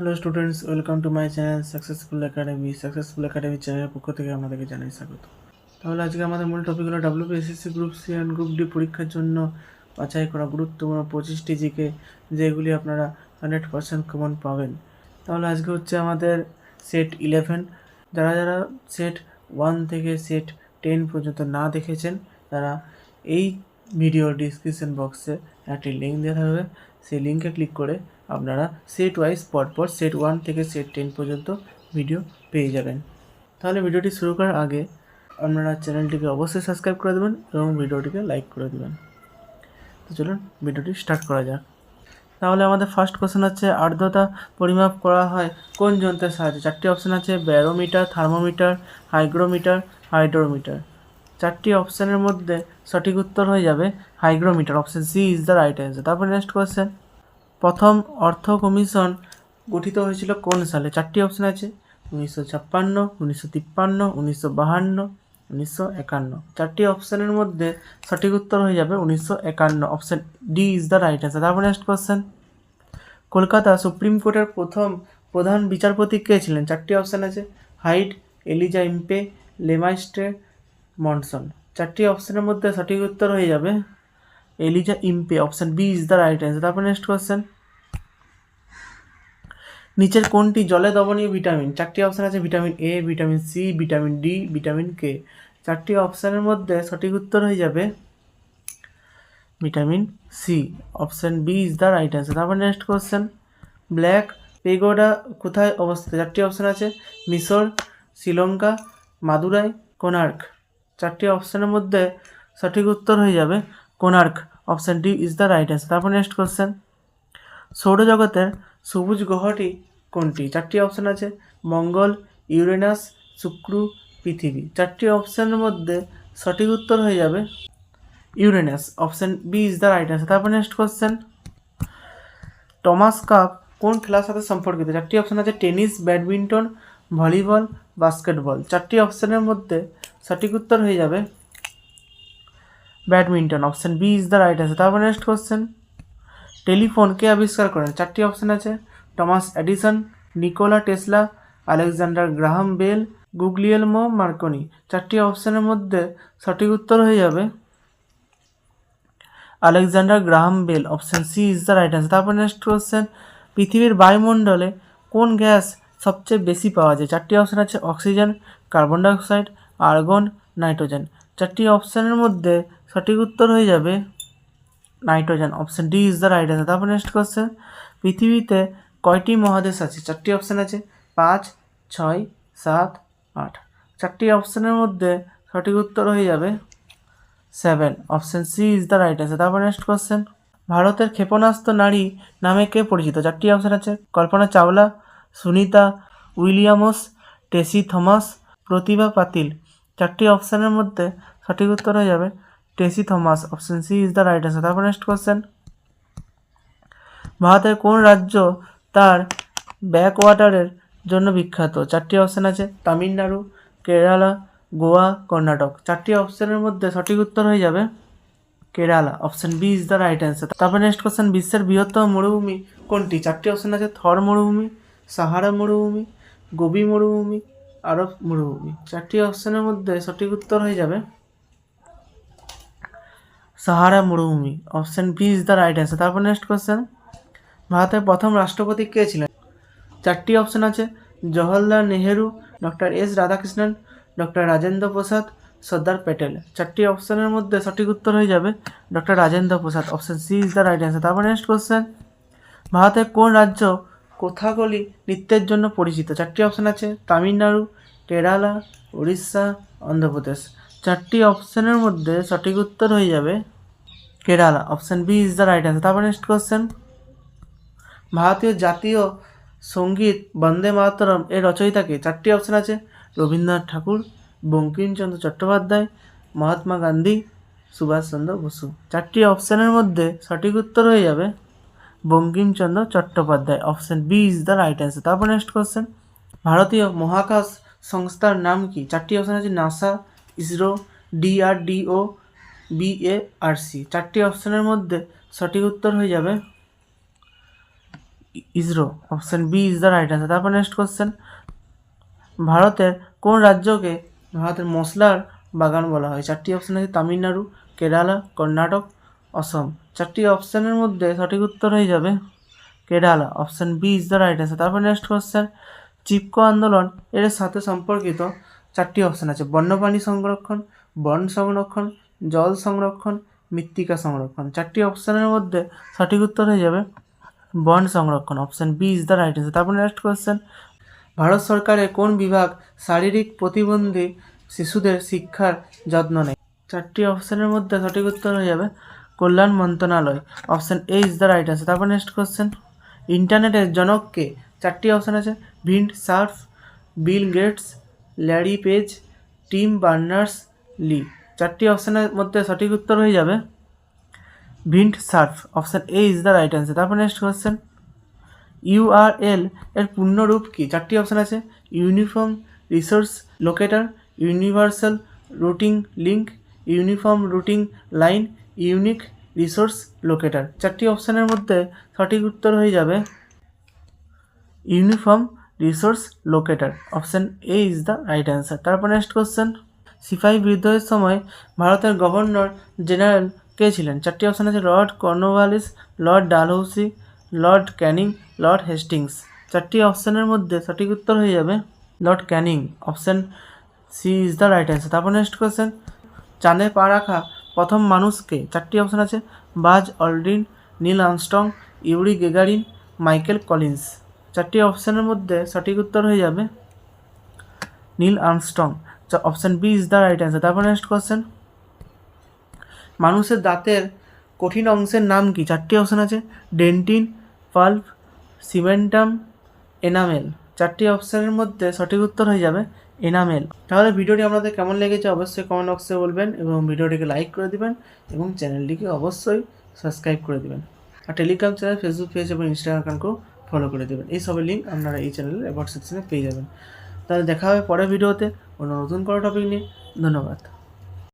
Hello students welcome to my channel successful academy successful academy চ্যানেলের পক্ষ থেকে আপনাদেরকে জানাই স্বাগত। তাহলে আজকে আমাদের মূল টপিক হলো WPSSC group C and group D পরীক্ষার জন্য বাছাই করা গুরুত্বপূর্ণ পঁচিশটি জিকে, যেগুলি আপনারা হান্ড্রেড পার্সেন্ট কমন পাবেন। তাহলে আজকে হচ্ছে আমাদের সেট ইলেভেন যারা যারা সেট ওয়ান থেকে সেট টেন পর্যন্ত না দেখেছেন, তারা এই ভিডিওর ডিসক্রিপশন বক্সে একটি লিঙ্ক দেওয়া থাকবে। সেই লিঙ্কে ক্লিক করে আপনারা সেট ওয়াইজ পরপর সেট ওয়ান থেকে সেট টেন পর্যন্ত ভিডিও পেয়ে যাবেন। তাহলে ভিডিওটি শুরু করার আগে আপনারা চ্যানেলটিকে অবশ্যই সাবস্ক্রাইব করে দেবেন এবং ভিডিওটিকে লাইক করে দেবেন। তো চলুন ভিডিওটি স্টার্ট করা যাক। তাহলে আমাদের ফার্স্ট কোশ্চেন হচ্ছে, আর্দ্রতা পরিমাপ করা হয় কোন যন্ত্রের সাহায্যে? চারটি অপশন আছে ব্যারোমিটার থার্মোমিটার হাইগ্রোমিটার হাইড্রোমিটার চারটি অপশানের মধ্যে সঠিক উত্তর হয়ে যাবে hygrometer option C is the right answer তারপর নেক্সট কোয়েশ্চেন প্রথম অর্থ কমিশন গঠিত হয়েছিল কোন সালে? চারটি অপশন আছে। উনিশশো ছাপ্পান্ন, উনিশশো তিপ্পান্ন, উনিশশো বাহান্ন, উনিশশো একান্ন। চারটি অপশানের মধ্যে সঠিক উত্তর হয়ে যাবে উনিশশো একান্ন। Option D is the right answer তারপর নেক্সট কোয়েশ্চেন কলকাতা সুপ্রিম কোর্টের প্রথম প্রধান বিচারপতি কে ছিলেন? চারটি অপশান আছে। Hyde, Elijah Impey, Lemaistre Monson. চারটি অপশানের মধ্যে সঠিক উত্তর হয়ে যাবে Elijah Impey option B is the right answer তারপর নেক্সট কোয়েশ্চেন নিচের কোনটি জলে দ্রবণীয় ভিটামিন চারটি অপশান আছে vitamin A vitamin C vitamin D vitamin K চারটি অপশানের মধ্যে সঠিক উত্তর হয়ে যাবে vitamin C option B is the right answer তারপর নেক্সট কোয়েশ্চেন ব্ল্যাক পেগোডা কোথায় অবস্থিত? চারটি অপশান আছে, মিশর, শ্রীলঙ্কা, মাদুরাই, কোনার্ক। চারটি অপশানের মধ্যে সঠিক উত্তর হয়ে যাবে Konark option D is the right answer তারপর নেক্সট কোয়েশ্চেন সৌরজগতের সবুজ গ্রহটি কোনটি? চারটি অপশান আছে। মঙ্গল, ইউরেনাস, শুক্র, পৃথিবী। চারটি অপশানের মধ্যে সঠিক উত্তর হয়ে যাবে Uranus. Option B is the right answer তারপর নেক্সট কোয়েশ্চেন টমাস কাপ কোন খেলার সাথে সম্পর্কিত? চারটি অপশান আছে। Tennis, badminton, volleyball, basketball. চারটি অপশানের মধ্যে সঠিক উত্তর হয়ে যাবে। Badminton option B is the right answer তারপর নেক্সট কোয়েশ্চেন টেলিফোন কে আবিষ্কার করেন? চারটি অপশান আছে। Thomas Edison, Nikola Tesla, Alexander Graham Bell, Guglielmo Marconi. চারটি অপশানের মধ্যে সঠিক উত্তর হয়ে যাবে। Alexander Graham Bell option C is the right answer তারপর নেক্সট কোয়েশ্চেন পৃথিবীর বায়ুমণ্ডলে কোন গ্যাস সবচেয়ে বেশি পাওয়া যায়? চারটি অপশান আছে oxygen carbon dioxide argon, nitrogen. চারটি অপশানের মধ্যে সঠিক উত্তর হয়ে যাবে nitrogen. Option D is the right answer. তারপর নেক্সট কোয়েশ্চেন পৃথিবীতে কয়টি মহাদেশ আছে? চারটি অপশান আছে। পাঁচ, ছয়, সাত, আট। চারটি অপশানের মধ্যে সঠিক উত্তর হয়ে যাবে seven. Option C is the right answer. তারপর নেক্সট কোয়েশ্চেন ভারতের ক্ষেপণাস্ত্র নারী নামে কে পরিচিত? চারটি অপশান আছে। কল্পনা চাওলা, সুনিতা উইলিয়ামস, টেসি থমাস, প্রতিভা পাতিল। চারটি অপশানের মধ্যে সঠিক উত্তর হয়ে যাবে Tessy Thomas, option C is the right answer. তারপর নেক্সট কোয়েশ্চেন ভারতের কোন রাজ্য তার ব্যাক ওয়াটারের জন্য বিখ্যাত? চারটি অপশান আছে, তামিলনাড়ু, কেরালা, গোয়া, কর্ণাটক। চারটি অপশানের মধ্যে সঠিক উত্তর হয়ে যাবে Kerala, option B is the right answer. তারপর নেক্সট কোশ্চেন বিশ্বের বৃহত্তম মরুভূমি কোনটি? চারটি অপশান আছে, থর মরুভূমি, সাহারা মরুভূমি, গোবি মরুভূমি আরব মরুভূমি। চারটি অপশানের মধ্যে সঠিক উত্তর হয়ে যাবে সাহারা মরুভূমি। Option B is the right answer তারপর নেক্সট কোশ্চেন ভারতের প্রথম রাষ্ট্রপতি কে ছিলেন? চারটি অপশান আছে। Jawaharlal Nehru, doctor S Radhakrishnan, doctor Rajendra Prasad, Sardar Patel. চারটি অপশানের মধ্যে সঠিক উত্তর হয়ে যাবে doctor Rajendra Prasad. Option C is the right answer তারপর নেক্সট কোশ্চেন ভারতের কোন রাজ্য কোথাগলি নৃত্যের জন্য পরিচিত। চারটি অপশান আছে, তামিলনাড়ু, কেরালা, উড়িষ্যা, অন্ধ্রপ্রদেশ। চারটি অপশানের মধ্যে সঠিক উত্তর হয়ে যাবে Kerala. Option B is the right answer তারপর নেক্সট কোশ্চেন ভারতীয় জাতীয় সংগীত বন্দে মাতরম এর রচয়িতাকে চারটি অপশান আছে, রবীন্দ্রনাথ ঠাকুর, বঙ্কিমচন্দ্র চট্টোপাধ্যায়, মহাত্মা গান্ধী, সুভাষচন্দ্র বসু। চারটি অপশানের মধ্যে সঠিক উত্তর হয়ে যাবে Bankimchandra Chattopadhyay option B is the right answer তারপর নেক্সট কোশ্চেন ভারতীয় মহাকাশ সংস্থার নাম কি? চারটি অপশান আছে নাসা ইসরো ডিআরডিও বিএআরসি চারটি অপশানের মধ্যে সঠিক উত্তর হয়ে যাবে ISRO option B is the right answer তারপর নেক্সট কোশ্চেন ভারতের কোন রাজ্যকে ভারতের মশলার বাগান বলা হয়? চারটি অপশান আছে, তামিলনাড়ু, কেরালা, কর্ণাটক অসম চারটি অপশানের মধ্যে সঠিক উত্তর হয়ে যাবে Kerala. Option B is the right answer তারপর নেক্সট কোশ্চেন চিপকো আন্দোলন, এর সাথে সম্পর্কিত চারটি অপশান আছে। বন্যপ্রাণী সংরক্ষণ, বন সংরক্ষণ, জল সংরক্ষণ, মৃত্তিকা সংরক্ষণ। চারটি অপশানের মধ্যে সঠিক উত্তর হয়ে যাবে বন সংরক্ষণ। Option B is the right answer তারপর নেক্সট কোয়েশ্চেন ভারত সরকারের কোন বিভাগ শারীরিক প্রতিবন্ধী শিশুদের শিক্ষার যত্ন নেয়? চারটি অপশানের মধ্যে সঠিক উত্তর হয়ে যাবে কল্যাণ মন্ত্রণালয়, option A is the right answer তারপর নেক্সট কোয়েশ্চেন ইন্টারনেটের জনককে চারটি অপশান আছে, Vint, Cerf, Bill Gates, Larry Page, Tim Berners, Lee. চারটি অপশানের মধ্যে সঠিক উত্তর হয়ে যাবে, Vint, Cerf, option A is the right answer তারপর নেক্সট কোয়েশ্চেন ইউআরএল এর পূর্ণরূপ কি? চারটি অপশান আছে, uniform resource locator, universal routing link, uniform routing line unique resource locator চারটি অপশানের মধ্যে সঠিক উত্তর হয়ে যাবে uniform resource locator option A is the right answer তারপর নেক্সট কোশ্চেন সিপাহি বিদ্রোহের সময় ভারতের গভর্নর জেনারেল কে ছিলেন? চারটি অপশান আছে Lord Cornwallis Lord Dalhousie Lord Canning Lord Hastings চারটি অপশানের মধ্যে সঠিক উত্তর হয়ে যাবে Lord Canning option C is the right answer তারপর নেক্সট কোয়েশ্চেন চাঁদে পা রাখা প্রথম মানুষকে চারটি অপশান আছে। Buzz Aldrin Neil Armstrong, Yuri Gagarin, Michael Collins. চারটি অপশানের মধ্যে সঠিক উত্তর হয়ে যাবে Neil Armstrong. Option B is the right answer. তারপর নেক্সট কোয়েশ্চেন মানুষের দাঁতের কঠিন অংশের নাম কি? চারটি অপশান আছে। Dentin, pulp, cementum, enamel. চারটি অপশানের মধ্যে সঠিক উত্তর হয়ে যাবে এনামেল। তাহলে ভিডিওটি আপনাদের কেমন লেগেছে অবশ্যই কমেন্ট বক্সে বলবেন এবং ভিডিওটিকে লাইক করে দেবেন এবং চ্যানেলটিকে অবশ্যই সাবস্ক্রাইব করে দেবেন। আর টেলিগ্রাম চ্যানেল ফেসবুক পেজ এবং ইনস্টাগ্রাম অ্যাকাউন্টকেও ফলো করে দেবেন। এই সবের লিঙ্ক আপনারা এই চ্যানেলের অ্যাবাউট সেকশনে পেয়ে যাবেন। তাহলে দেখা হবে পরের ভিডিওতে অন্য নতুন কোনো টপিক নিয়ে। ধন্যবাদ।